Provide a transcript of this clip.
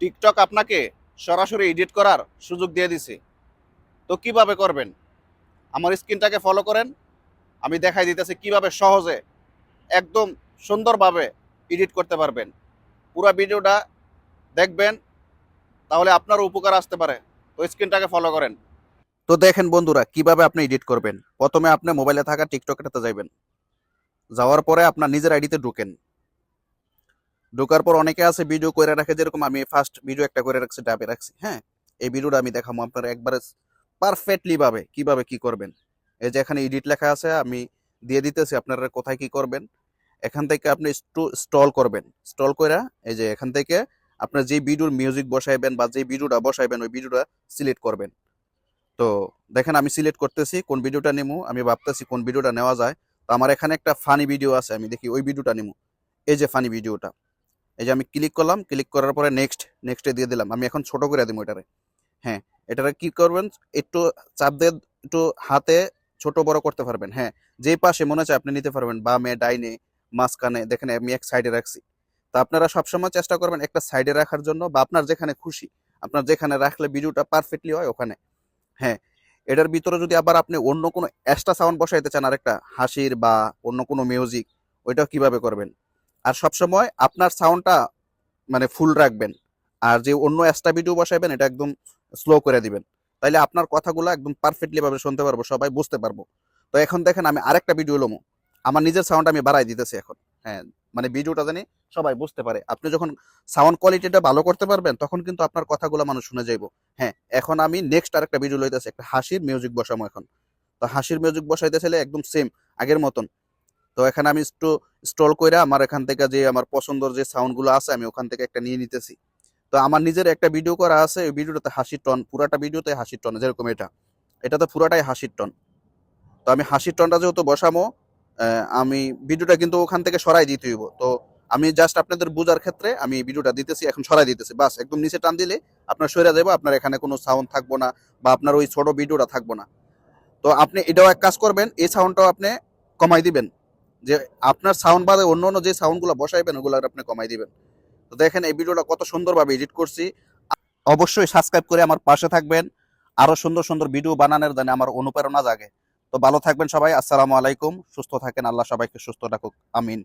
TikTok আপনাকে সরাসরি edit করার সুযোগ দিয়ে দিছে। তো কীভাবে করবেন? আমার স্ক্রিনটাকে ফলো করেন। আমি দেখাই দিতেছি কীভাবে সহজে একদম সুন্দরভাবে এডিট করতে পারবেন। পুরো ভিডিওটা দেখবেন, তাহলে আপনার উপকার আসতে পারে। তো স্ক্রিনটাকে ফলো করেন। তো দেখেন বন্ধুরা, কীভাবে আপনি এডিট করবেন? প্রথমে আপনি মোবাইলে থাকা টিকটকটাতে যাবেন যাওয়ার পরে আপনার নিজের আইডিতে ঢুকেন। ঢোকার পর অনেকে আছে ভিডিও করে রাখে, যেরকম আমি ফার্স্ট ভিডিও একটা করে রাখছি, ডাবে রাখছি হ্যাঁ? এই ভিডিওটা আমি দেখাবো আপনারা একবারে পারফেক্টলি ভাবে, কীভাবে কি করবেন। এই যে এখানে এডিট লেখা আছে, আমি দিয়ে দিতেছি, আপনারা কোথায় কি করবেন? এখান থেকে আপনি স্টল করবেন। স্টল কইরা এই যে এখান থেকে আপনার যে ভিডিওর মিউজিক বসাইবেন বা যে ভিডিওটা বসাইবেন, ওই ভিডিওটা সিলেক্ট করবেন। তো দেখেন, আমি সিলেক্ট করতেছি, কোন ভিডিওটা নেব আমি ভাবতেছি কোন ভিডিওটা নেওয়া যায়। তো আমার এখানে একটা ফানি ভিডিও আছে, আমি দেখি ওই ভিডিওটা নেব এই যে ফানি ভিডিওটা এই যে আমি ক্লিক করলাম ক্লিক করার পরে নেক্সট নেক্সটে দিয়ে দিলাম। আমি এখন ছোট করে দিব এটারে। হ্যাঁ এটারে কি করবেন? একটু চাপ দিয়ে একটু হাতে ছোট বড় করতে পারবেন। হ্যাঁ যে পাশে মনে হচ্ছে আপনি নিতে পারবেন, বামে, ডাইনে, মাঝখানে, দেখেন আমি এক সাইডে রাখছি। তো আপনারা সবসময় চেষ্টা করবেন একটা সাইডে রাখার জন্য বা আপনার যেখানে খুশি, আপনার যেখানে রাখলে ভিডিওটা পারফেক্টলি হয় ওখানে। হ্যাঁ এটার ভিতরে যদি আবার আপনি অন্য কোনো এক্সট্রা সাউন্ড বসাইতে চান, আরেকটা হাসির বা অন্য কোনো মিউজিক ওইটাও কীভাবে করবেন? আর সবসময় আপনার সাউন্ডটা মানে ফুল রাখবেন। আর যে অন্য এক্সট্রা ভিডিও বসাইবেন, এটা একদম স্লো করে দিবেন। তাইলে আপনার কথাগুলো একদম পারফেক্টলি ভাবে শুনতে পারব, সবাই বুঝতে পারব। তো এখন দেখেন আমি আরেকটা ভিডিও লমো। আমার নিজের সাউন্ড আমি বাড়াই দিতেছি এখন। হ্যাঁ মানে ভিডিওটা জানি সবাই বুঝতে পারে। আপনি যখন সাউন্ড কোয়ালিটিটা ভালো করতে পারবেন, তখন কিন্তু আপনার কথাগুলো মানুষ শুনে যাইবো। হ্যাঁ এখন আমি নেক্সট আরেকটা ভিডিও লইতেছি, একটা হাসির মিউজিক বসাবো এখন। তো হাসির মিউজিক বসাইতে চাইলে একদম সেম আগের মতন। তো এখানে আমি একটু স্টল কইরা আমার এখান থেকে যে আমার পছন্দর যে সাউন্ডগুলো আছে, আমি ওখান থেকে একটা নিয়ে নিতেছি। তো আমার নিজের একটা ভিডিও করা আছে, ওই ভিডিওটাতে হাসির টন, পুরাটা ভিডিওতে হাসির টন, যেরকম এটা। এটা তো পুরাটাই হাসির টন। তো আমি হাসির টনটা যেহেতু বসামো আমি ভিডিওটা কিন্তু ওখান থেকে সরাই দিতে হইব। তো আমি জাস্ট আপনাদের বোঝার ক্ষেত্রে আমি ভিডিওটা দিতেছি, এখন সরাই দিতেছি। বাস, একদম নিচে টান দিলে আপনার সরে যাব আপনার এখানে কোনো সাউন্ড থাকব না বা আপনার ওই ছোট ভিডিওটা থাকব না। তো আপনি এটাও এক কাজ করবেন, এই সাউন্ডটাও আপনি কমাই দিবেন। যে আপনার সাউন্ড বাদে অন্য অন্য যে সাউন্ডগুলো বসাইবেন, ওগুলো আপনি কমাই দিবেন। তো দেখেন, এই ভিডিওটা কত সুন্দরভাবে এডিট করছি। অবশ্যই সাবস্ক্রাইব করে আমার পাশে থাকবেন। আরও সুন্দর সুন্দর ভিডিও বানানোর জন্য আমার অনুপ্রেরণা জাগে। তো ভালো থাকবেন সবাই, আসসালামু আলাইকুম, সুস্থ থাকেন, আল্লাহ সবাইকে সুস্থ রাখুক, আমিন।